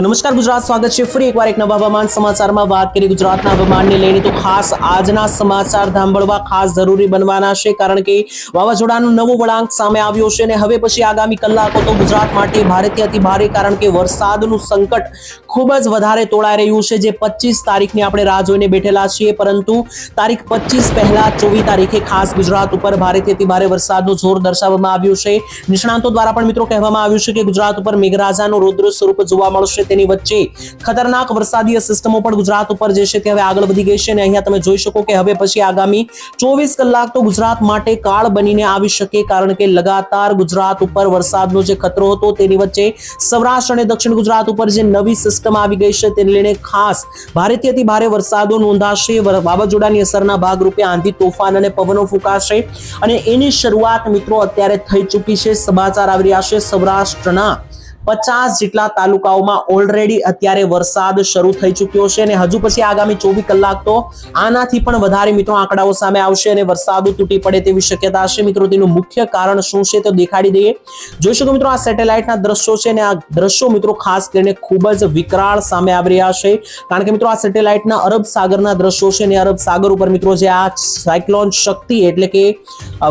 તો નમસ્કાર, ગુજરાત સ્વાગત છે ફરી એકવાર એક નવા હવામાન સમાચારમાં. વાત કરી ગુજરાતના હવામાનને લઈને તો ખાસ આજના સમાચાર સાંભળવા ખાસ જરૂરી બનવાના છે, કારણ કે વાવાઝોડાનો નવો વળાંક સામે આવ્યો છે અને હવે પછી આગામી કલાકો તો ગુજરાત માટે ભારેથી અતિ ભારે, કારણ કે વરસાદનું સંકટ ખૂબ જ વધારે તોળાઈ રહ્યું છે, જે પચીસ તારીખની આપણે રાહ જોઈને બેઠેલા છીએ. પરંતુ તારીખ પચીસ પહેલા ચોવીસ તારીખે ખાસ ગુજરાત ઉપર ભારેથી અતિ ભારે વરસાદનું જોર દર્શાવવામાં આવ્યું છે. નિષ્ણાંતો દ્વારા પણ મિત્રો કહેવામાં આવ્યું છે કે ગુજરાત ઉપર મેઘરાજાનું રૌદ્ર સ્વરૂપ જોવા મળશે. તેની વચ્ચે ખતરનાક વરસાદી સિસ્ટમો પણ ગુજરાત ઉપર જે છે તે હવે આગળ વધી ગઈ છે અને અહીંયા તમે જોઈ શકો કે હવે પછી આગામી ચોવીસ કલાક તો ગુજરાત માટે કાળ બનીને આવી શકે કારણ કે લગાતાર ગુજરાત ઉપર વરસાદનો જે ખતરો હતો તેની વચ્ચે સૌરાષ્ટ્ર અને દક્ષિણ ગુજરાત ઉપર જે નવી સિસ્ટમ આવી ગઈ છે તેને લઈને ખાસ ભારેથી ભારે વરસાદો નોંધાશે. વાવાઝોડાની અસરના ભાગરૂપે આંધી તોફાન અને પવનો ફૂંકાશે અને એની શરૂઆત મિત્રો અત્યારે થઈ ચૂકી છે. સમાચાર આવી રહ્યા છે સૌરાષ્ટ્રના. પચાસ જેટલા તાલુકાઓમાં ઓલરેડી અત્યારે વરસાદ શરૂ થઈ ચૂક્યો છે અને હજુ પછી આગામી ચોવીસ કલાક તો આનાથી પણ વધારે મિત્રો આંકડાઓ સામે આવશે અને વરસાદ તૂટી પડે તેવી શક્યતા છે. મિત્રો, તેનું મુખ્ય કારણ શું છે તે દેખાડી દઈએ. જોઈ શકો મિત્રો, આ સેટેલાઇટના દ્રશ્યો છે અને આ દ્રશ્યો મિત્રો ખાસ કરીને ખૂબ જ વિકરાળ સામે આવી રહ્યા છે. કારણ કે મિત્રો, આ સેટેલાઇટના અરબ સાગરના દ્રશ્યો છે અને અરબ સાગર ઉપર મિત્રો જે આ સાયક્લોન શક્તિ એટલે કે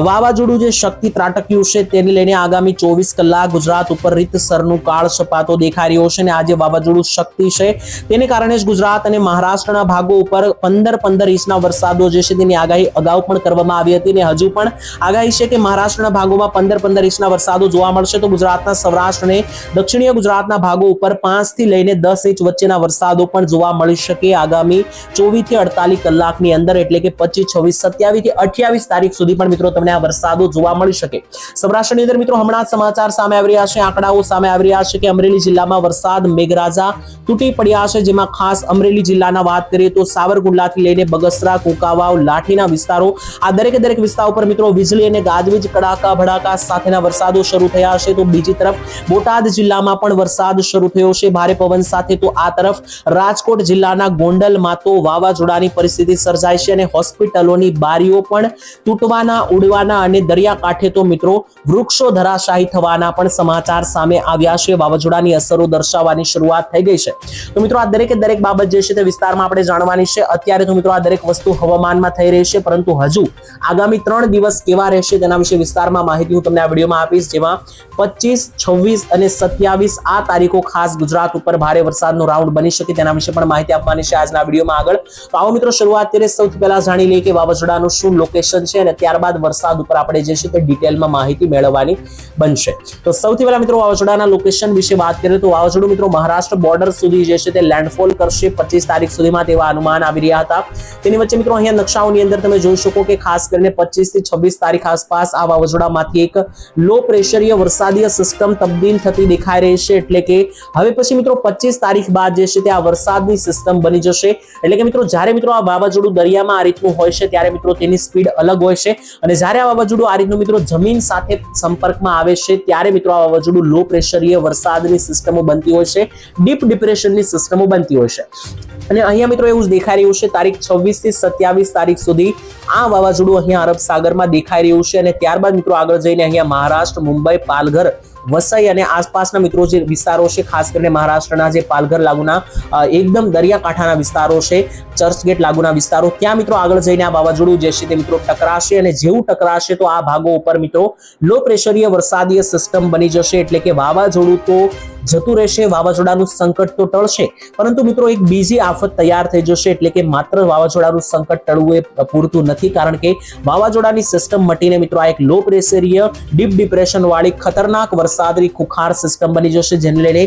વાવાઝોડું જે શક્તિ ત્રાટક્યું છે, તેને લઈને આગામી ચોવીસ કલાક ગુજરાત ઉપર રીતસરનું કાળ સપાતો દેખાઈ રહ્યો છે અને આ વાવાઝોડું શક્તિ છે. તેને કારણે જ ગુજરાત અને મહારાષ્ટ્રના ભાગો ઉપર પંદર પંદર ઇંચના વરસાદો જે છે તેની આગાહી અગાઉ પણ કરવામાં આવી હતી અને હજુ પણ આગાહી છે કે મહારાષ્ટ્રના ભાગોમાં પંદર પંદર ઇંચના વરસાદો જોવા મળશે તો ગુજરાતના સૌરાષ્ટ્ર અને દક્ષિણીય ગુજરાતના ભાગો ઉપર પાંચથી લઈને દસ ઇંચ વચ્ચેના વરસાદો પણ જોવા મળી શકે આગામી ચોવીસથી અડતાલીસ કલાકની અંદર એટલે કે પચીસ, છવ્વીસ, સત્યાવીસથી અઠ્યાવીસ તારીખ સુધી પણ મિત્રો તમને આ વરસાદો જોવા મળી શકે. સૌરાષ્ટ્રની અંદર મિત્રો હમણાં સમાચાર સામે આવી રહ્યા છે, આંકડાઓ સામે આવી રહ્યા છે કે અમરેલી જિલ્લામાં વરસાદ, મેઘરાજા તૂટી પડ્યા છે. જેમાં ખાસ અમરેલી જિલ્લાના વાત કરીએ તો સાવરકુંડલાથી લઈને બગસરા, કુંકાવાવ, લાઠીના વિસ્તારો, આ દરેક દરેક વિસ્તારો પર મિત્રો વીજળી અને ગાજવીજ, કડાકા, ભડાકા સાથેના વરસાદો શરૂ થયા છે. તો બીજી તરફ બોટાદ જિલ્લામાં પણ વરસાદ શરૂ થયો છે. ભારે પવન સાથે તો આ તરફ રાજકોટ જિલ્લાના ગોંડલમાં તો વાવાઝોડાની પરિસ્થિતિ સર્જાય છે અને હોસ્પિટલોની બારીઓ પણ તૂટવાના, ઉડવાના અને દરિયાકાંઠે તો મિત્રો વૃક્ષો ધરાશાયી થવાના પણ સમાચાર સામે આવ્યા છે વાવાઝોડાની અસરો દર્શાવવાની શરૂઆત થઈ ગઈ છે. તો મિત્રો, આ દરેકે દરેક બાબત જે છે તે વિસ્તારમાં આપણે જાણવાની છે. અત્યારે તો મિત્રો, આ દરેક વસ્તુ હવામાનમાં થઈ રહી છે, પરંતુ હજુ આગામી ત્રણ દિવસ કેવા રહેશે તેના વિશે વિસ્તારમાં માહિતી હું તમને આ વિડીયોમાં આપીશ, જેમાં પચીસ, છવ્વીસ અને સત્યાવીસ આ તારીખો ખાસ ગુજરાત ઉપર ભારે વરસાદનો રાઉન્ડ બની શકે તેના વિશે પણ માહિતી આપવાની છે આજના વિડીયોમાં આગળ. તો આવો મિત્રો, શરૂઆત કરીએ. સૌથી પહેલા જાણી લઈએ કે વાવાઝોડાનું શું લોકેશન છે અને ત્યારબાદ વરસાદ ઉપર આપણે જે છે તે ડિટેલમાં માહિતી મેળવવાની બનશે. તો સૌથી પહેલા મિત્રો, વાવાઝોડાના લોકેશન વિશે વાત કરીએ તો વાવાઝોડું મિત્રો મહારાષ્ટ્ર બોર્ડર સુધી જે છે તે લેન્ડફોલ કરશે. પચીસ તારીખ સુધીમાં તેવા અનુમાન આવી રહ્યા હતા. તેની વચ્ચે મિત્રો અહીંયા નકશાઓની અંદર તમે જોઈ શકો કે ખાસ કરીને પચીસથી છવ્વીસ તારીખ આસપાસ આ વાવાઝોડામાંથી એક લો પ્રેશરીય વરસાદીય સિસ્ટમ તબદીલ થતી દેખાઈ રહી છે. એટલે કે હવે પછી મિત્રો પચીસ તારીખ બાદ જે છે તે આ વરસાદની સિસ્ટમ બની જશે. એટલે કે મિત્રો જ્યારે મિત્રો આ વાવાઝોડું દરિયામાં આ રીતનું હોય છે ત્યારે મિત્રો તેની સ્પીડ અલગ હોય છે. અને જ્યારે આ વાવાઝોડું આ રીતનું મિત્રો જમીન સાથે સંપર્કમાં આવે છે, ત્યારે મિત્રો આ વાવાઝોડું લો પ્રેશરીય વરસાદની સિસ્ટમો બનતી હોય છે, ડીપ ડિપ્રેશનની સિસ્ટમો બનતી હોય છે. અને અહીંયા મિત્રો એવું જ દેખાઈ રહ્યું છે, તારીખ છવ્વીસથી સત્યાવીસ તારીખ સુધી આ વાવાઝોડું અહીંયા અરબ સાગરમાં દેખાઈ રહ્યું છે. અને ત્યારબાદ મિત્રો આગળ જઈને અહીંયા મહારાષ્ટ્ર, મુંબઈ, પાલઘર વસઈ અને આસપાસના મિત્રો જે વિસ્તારો છે, ખાસ કરીને મહારાષ્ટ્રના જે પાલઘર લાગુના એકદમ દરિયાકાંઠાના વિસ્તારો છે ચર્ચગેટ લાગુના વિસ્તારો, ત્યાં મિત્રો આગળ જઈને આ વાવાઝોડું જે છે તે મિત્રો ટકરાશે અને જેવું ટકરાશે તો આ ભાગો ઉપર મિત્રો લો પ્રેશરીય વરસાદીય સિસ્ટમ બની જશે, એટલે કે વાવાઝોડું તો જતું રહેશે, વાવાઝોડાનું સંકટ તો ટળશે, પરંતુ મિત્રો એક બીજી આફત તૈયાર થઈ જશે, એટલે કે માત્ર વાવાઝોડાનું સંકટ ટળવું એ પૂરતું નથી, કારણ કે વાવાઝોડાની સિસ્ટમ મટીને મિત્રો આ એક લો પ્રેશરીય ડીપ ડિપ્રેશન વાળી ખતરનાક વરસાદની ખુખાર સિસ્ટમ બની જશે, જેને લઈને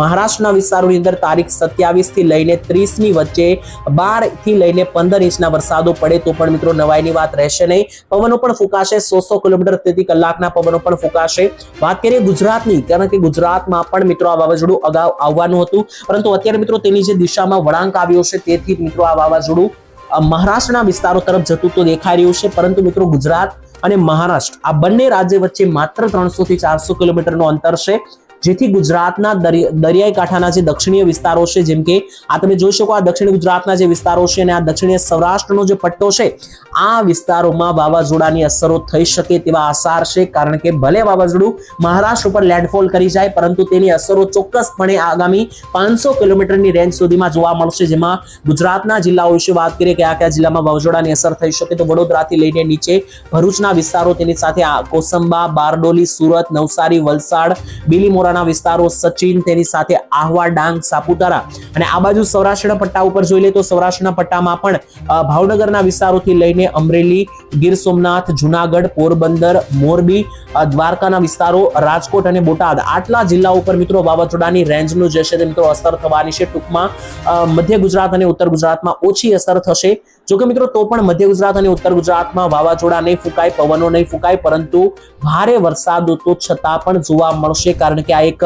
મહારાષ્ટ્રના વિસ્તારોની અંદર તારીખ સત્યાવીસથી લઈને ત્રીસની વચ્ચે બારથી લઈને પંદર ઇંચના વરસાદો પડે તો પણ મિત્રો નવાઈની વાત રહેશે નહીં. પવનો પણ ફૂંકાશે સો સો કિલોમીટર પ્રતિ કલાકના પવનો પણ ફૂંકાશે. વાત કરીએ ગુજરાતની, કારણ કે ગુજરાતમાં પણ મિત્રો આ વાવાઝોડું અગાઉ આવવાનું હતું. પરંતુ અત્યારે મિત્રો તેની જે દિશામાં વળાંક આવ્યો છે, તેથી મિત્રો આ વાવાઝોડું મહારાષ્ટ્રના વિસ્તારો તરફ જતું તો દેખાઈ રહ્યું છે. પરંતુ મિત્રો ગુજરાત અને મહારાષ્ટ્ર. આ બંને રાજ્ય વચ્ચે માત્ર ત્રણસો થી ચારસો કિલોમીટરનું અંતર છે. જેથી ગુજરાતના દરિ- દરિયાઈ કાંઠાના જે દક્ષિણીય વિસ્તારો છે, જેમ કે આ તમે જોઈ શકો આ દક્ષિણ ગુજરાતના જે વિસ્તારો છે અને આ દક્ષિણીય સૌરાષ્ટ્રનો જે પટ્ટો છે, આ વિસ્તારોમાં વાવાઝોડાની અસરો થઈ શકે તેવા આસાર છે. કારણ કે ભલે વાવાઝોડું મહારાષ્ટ્ર ઉપર લેન્ડફોલ કરી જાય, પરંતુ તેની અસરો ચોક્કસપણે આગામી પાંચસો કિલોમીટરની રેન્જ સુધીમાં જોવા મળશે. જેમાં ગુજરાતના જિલ્લાઓ વિશે વાત કરીએ કે આ કયા જિલ્લામાં વાવાઝોડાની અસર થઈ શકે, તો વડોદરાથી લઈને નીચે ભરૂચના વિસ્તારો તેની સાથે કોસંબા, બારડોલી, સુરત, નવસારી, વલસાડ બીલીમોરાના વિસ્તારો સચિન, તેની સાથે આહવા, ડાંગ, સાપુતારા અને આ બાજુ સૌરાષ્ટ્રના પટ્ટા ઉપર જોઈ લે તો સૌરાષ્ટ્રના પટ્ટામાં પણ ભાવનગરના વિસ્તારોથી લઈને અમરેલી, ગીર સોમનાથ, જુનાગઢ, પોરબંદર, મોરબી દ્વારકાના વિસ્તારો, રાજકોટ અને બોટાદ આટલા જિલ્લાઓ પર મિત્રો વાવાઝોડાની રેન્જનું જે છે તે મિત્રો અસર થવાની છે. ટૂંકમાં મધ્ય ગુજરાત અને ઉત્તર ગુજરાતમાં ઓછી અસર થશે. જો કે મિત્રો, તો પણ મધ્ય ગુજરાત અને ઉત્તર ગુજરાતમાં વાવાઝોડા નહીં ફૂંકાય, પવનો નહીં ફૂંકાય, પરંતુ ભારે વરસાદ તો છતાં પણ જોવા મળશે કારણ કે આ એક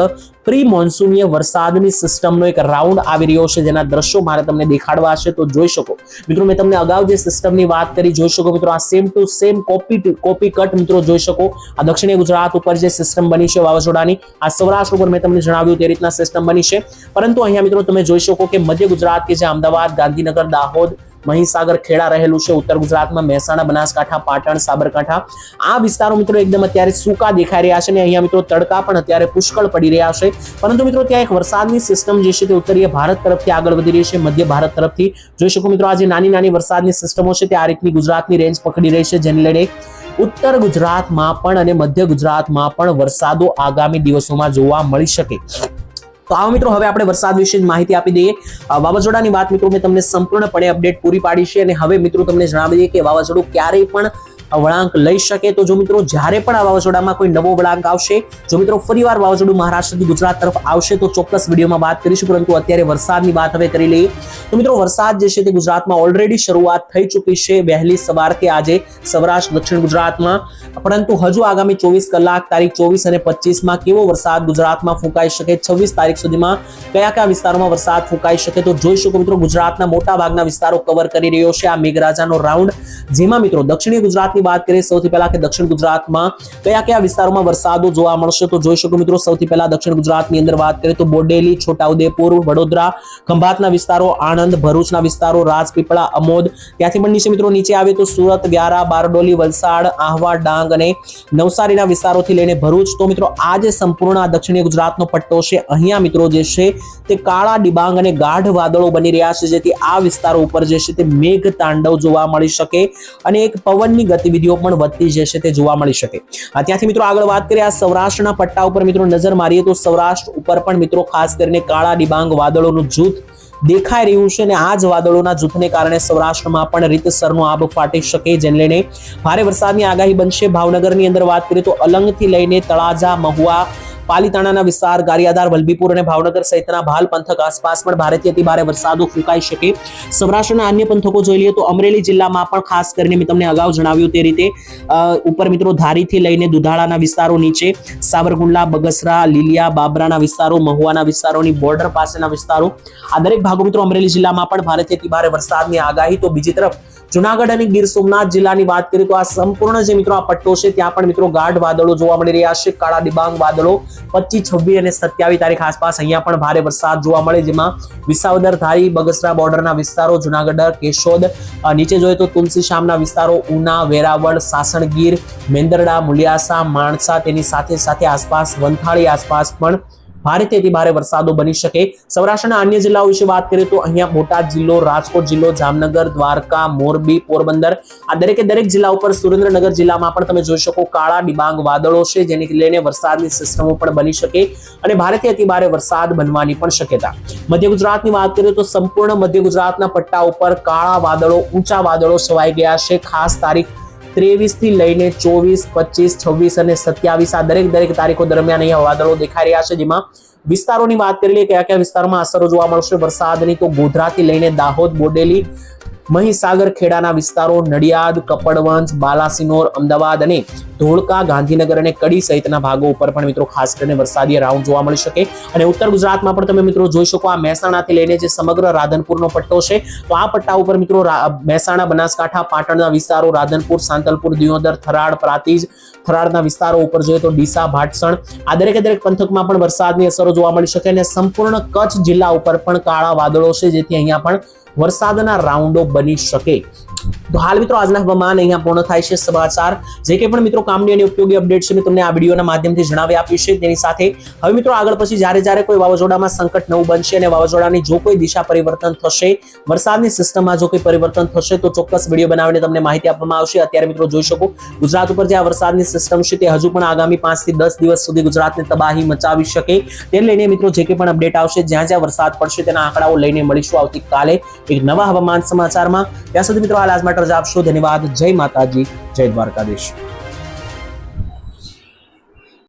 પ્રી મોન્સૂનીય વરસાદની સિસ્ટમનો એક રાઉન્ડ આવી રહ્યો છે જેના દ્રશ્યો મારે તમને દેખાડવા છે તો જોઈ શકો. મિત્રો, મેં તમને અગાઉ જે સિસ્ટમની વાત કરી, જોઈ શકો મિત્રો, આ same to same copy copy cut મિત્રો જોઈ શકો. આ દક્ષિણ ગુજરાત ઉપર જે સિસ્ટમ બની છે વાવાઝોડાની, આ સૌરાષ્ટ્ર ઉપર મેં તમને જણાવ્યું તે રીતના સિસ્ટમ બની છે. પરંતુ અહીંયા મિત્રો, તમે જોઈ શકો કે મધ્ય ગુજરાત કે જે અમદાવાદ, ગાંધીનગર, દાહોદ મહીસાગર ખેડા રહેલું છે, ઉત્તર ગુજરાતમાં મહેસાણા, બનાસકાંઠા, પાટણ, સાબરકાંઠા. આ વિસ્તારો મિત્રો એકદમ અત્યારે સૂકા દેખાઈ રહ્યા છે અને અહીંયા મિત્રો તડકા પણ અત્યારે પુષ્કળ પડી રહ્યા છે. પરંતુ મિત્રો ત્યાં એક વરસાદની સિસ્ટમ જે છે તે ઉત્તરીય ભારત તરફથી આગળ વધી રહી છે, મધ્ય ભારત તરફથી. જોઈ શકો મિત્રો આજે નાની નાની વરસાદની સિસ્ટમો છે તે આ રીતની ગુજરાતની રેન્જ પકડી રહી છે, જેને લઈને ઉત્તર ગુજરાતમાં પણ અને મધ્ય ગુજરાતમાં પણ વરસાદો આગામી દિવસોમાં જોવા મળી શકે. તો આવો મિત્રો, હવે આપણે વરસાદ વિશે માહિતી આપી દઈએ. વાવાઝોડાની વાત મિત્રો, મેં તમને સંપૂર્ણપણે અપડેટ પૂરી પાડી છે અને હવે મિત્રો, તમને જણાવી દઈએ કે વાવાઝોડું ક્યારેય પણ વળાંક લઈ શકે તો જો મિત્રો જ્યારે પણ આ વાવાઝોડામાં કોઈ નવો વળાંક આવશે, જો મિત્રો ફરીવાર વાવાઝોડું મહારાષ્ટ્રથી ગુજરાત તરફ આવશે તો ચોક્કસ વિડીયોમાં વાત કરીશું, પરંતુ અત્યારે વરસાદની વાત હવે કરી લઈએ. તો મિત્રો વરસાદ જે છે તે ગુજરાતમાં ઓલરેડી શરૂઆત થઈ ચૂકી છે. વહેલી સવારથી આજે સૌરાષ્ટ્ર, દક્ષિણ ગુજરાતમાં. પરંતુ હજુ આગામી ચોવીસ કલાક, તારીખ ચોવીસ અને પચીસમાં કેવો વરસાદ ગુજરાતમાં ફૂંકાઈ શકે? છવ્વીસ તારીખ સુધીમાં કયા કયા વિસ્તારોમાં વરસાદ ફૂંકાઈ શકે? તો જોઈ શકો મિત્રો ગુજરાતના મોટા ભાગના વિસ્તારો કવર કરી રહ્યો છે આ મેઘરાજાનો રાઉન્ડ જેમાં મિત્રો દક્ષિણી ગુજરાતની વાત કરીએ, સૌથી પહેલા કે દક્ષિણ ગુજરાતમાં કયા કયા વિસ્તારોમાં વરસાદો જોવા મળશે તો જોઈ શકો મિત્રો, સૌથી પહેલા દક્ષિણ ગુજરાતની અંદર વાત કરીએ તો બોડેલી, છોટાઉદેપુર, વડોદરા, ખંભાતના વિસ્તારો, આણંદ, ભરૂચના વિસ્તારો, રાજપીપળા, અમોદ. ત્યાંથી પણ નીચે મિત્રો નીચે આવે તો સુરત, વ્યારા, બારડોલી, વલસાડ, આહવા, ડાંગ અને નવસારીના વિસ્તારોથી લઈને ભરૂચ. તો મિત્રો, આ જે સંપૂર્ણ દક્ષિણીય ગુજરાતનો પટ્ટો છે, અહીંયા મિત્રો જે છે તે કાળા ડિબાંગ અને ગાઢ વાદળો બની રહ્યા છે, જેથી આ વિસ્તારો ઉપર જે છે તે મેઘ તાંડવ જોવા મળી શકે અને એક પવનની ગતિવિધિઓ પણ વધતી જશે તે જોવા મળી શકે. ત્યાંથી મિત્રો આગળ વાત કરીએ, આ સૌરાષ્ટ્રના પટ્ટા ઉપર મિત્રો નજર મારીએ તો સૌરાષ્ટ્ર ઉપર પણ મિત્રો ખાસ કરીને કાળા ડિબાંગ વાદળોનું જૂથ દેખાઈ રહ્યું છે અને આ જ વાદળોના જૂથને કારણે સૌરાષ્ટ્રમાં પણ રીતસરનો આબ ફાટી શકે જેને લઈને ભારે વરસાદની આગાહી બનશે. ભાવનગરની અંદર વાત કરીએ તો અલંગથી લઈને તળાજા, મહુવા પાલીતાણાના વિસ્તાર ગારિયાદાર વલભીપુર અને ભાવનગર સહિતના ભાલ પંથક આસપાસ પણ ભારેથી અતિ ભારે વરસાદો ફૂંકાઈ શકે. સૌરાષ્ટ્રના અન્ય પંથકો જોઈ લઈએ તો અમરેલી જિલ્લામાં પણ ખાસ કરીને મેં તમને અગાઉ જણાવ્યું તે રીતે ઉપર મિત્રો ધારીથી લઈને દુધાળાના વિસ્તારો નીચે, સાવરકુંડલા, બગસરા, લીલિયા, બાબરાના વિસ્તારો, મહુવાના વિસ્તારોની બોર્ડર પાસેના વિસ્તારો. આ દરેક ભાગો મિત્રો અમરેલી જિલ્લામાં પણ ભારેથી અતિ ભારે વરસાદની આગાહી. તો બીજી તરફ જુનાગઢ અને ગીર સોમનાથ જિલ્લાની વાત કરીએ તો આ સંપૂર્ણ જે મિત્રો આ પટ્ટો છે, ત્યાં પણ મિત્રો ગાઢ વાદળો જોવા મળી રહ્યા છે. કાળા ડિબાંગ વાદળો પચીસ, છવ્વીસ અને સત્યાવીસ તારીખ આસપાસ અહીંયા પણ ભારે વરસાદ જોવા મળે, જેમાં વિસાવદર, ધારી, બગસરા બોર્ડરના વિસ્તારો, જુનાગઢ, કેશોદ નીચે જોઈએ તો તુલસી શામના વિસ્તારો, ઉના, વેરાવળ, સાસણગીર, મેંદરડા, મુલિયાસા, માણસા તેની સાથે સાથે આસપાસ વંથાળી આસપાસ પણ ભારેથી ભારે વરસાદો બની શકે. સૌરાષ્ટ્રના અન્ય જિલ્લાઓ વિશે વાત કરીએ તો અહીંયા બોટાદ જિલ્લો રાજકોટ જિલ્લો, જામનગર, દ્વારકા, મોરબી, પોરબંદર, આ દરેકે દરેક જિલ્લા ઉપર સુરેન્દ્રનગર જિલ્લામાં પણ તમે જોઈ શકો કાળા, ડિબાંગ વાદળો છે જેને લઈને વરસાદની સિસ્ટમો પણ બની શકે અને ભારેથી અતિ ભારે વરસાદ બનવાની પણ શક્યતા. મધ્ય ગુજરાતની વાત કરીએ તો સંપૂર્ણ મધ્ય ગુજરાતના પટ્ટા ઉપર કાળા વાદળો, ઊંચા વાદળો છવાઈ ગયા છે. ખાસ તારીખ ત્રેવીસથી લઈને ચોવીસ, પચીસ, છવ્વીસ અને સત્યાવીસ આ દરેક દરેક તારીખો દરમિયાન અહીંયા વાદળો દેખાઈ રહ્યા છે, જેમાં વિસ્તારોની વાત કરી લઈએ કયા કયા વિસ્તારમાં અસરો જોવા મળશે? વરસાદની તો ગોધરાથી લઈને દાહોદ, બોડેલી, મહીસાગર, ખેડાના વિસ્તારો, નડિયાદ કપડવંશ બાલાસિનોર, અમદાવાદ અને ધોળકા, ગાંધીનગર અને કડી સહિતના ભાગો ઉપર પણ મિત્રો ખાસ કરીને વરસાદી રાઉન્ડ જોવા મળી શકે. અને ઉત્તર ગુજરાતમાં પણ તમે મિત્રો જોઈ શકો આ મહેસાણાથી લઈને જે સમગ્ર રાધનપુરનો પટ્ટો છે, તો આ પટ્ટા ઉપર મિત્રો મહેસાણા, બનાસકાંઠા, પાટણના વિસ્તારો, રાધનપુર, સાંતલપુર, દિયોદર થરાડ પ્રાતિજ થરાડના વિસ્તારો ઉપર જોઈએ તો ડીસા, ભાટસણ આ દરેકે દરેક પંથકમાં પણ વરસાદની અસરો જોવા મળી શકે અને સંપૂર્ણ કચ્છ જિલ્લા ઉપર પણ કાળા વાદળો છે, જેથી અહીંયા પણ વરસાદના રાઉન્ડો બની શકે. તો હાલ મિત્રો આજના હવામાન અહીંયા પૂર્ણ થાય છે સમાચાર. જે કંઈ પણ મિત્રો કામની અને ઉપયોગી અપડેટ છે મેં તમને આ વિડીયોના માધ્યમથી જણાવી આપ્યું છે. તેની સાથે હવે મિત્રો આગળ પછી જ્યારે જ્યારે કોઈ વાવાઝોડામાં સંકટ નવું બનશે અને વાવાઝોડાની જો કોઈ દિશા પરિવર્તન થશે, વરસાદની સિસ્ટમમાં જો કોઈ પરિવર્તન થશે તો ચોક્કસ વીડિયો બનાવીને તમને માહિતી આપવામાં આવશે. અત્યારે મિત્રો જોઈ શકો, ગુજરાત ઉપર જે આ વરસાદની સિસ્ટમ છે તે હજુ પણ આગામી પાંચથી દસ દિવસ સુધી ગુજરાતને તબાહી મચાવી શકે. તેને લઈને મિત્રો જે કંઈ પણ અપડેટ આવશે, જ્યાં જ્યાં વરસાદ પડશે તેના આંકડાઓ લઈને મળીશું આવતીકાલે એક નવા હવામાન સમાચારમાં. ત્યાં સુધી મિત્રો આ આજ માટે રજા આપશો ધન્યવાદ. જય માતાજી જય દ્વારકાધીશ.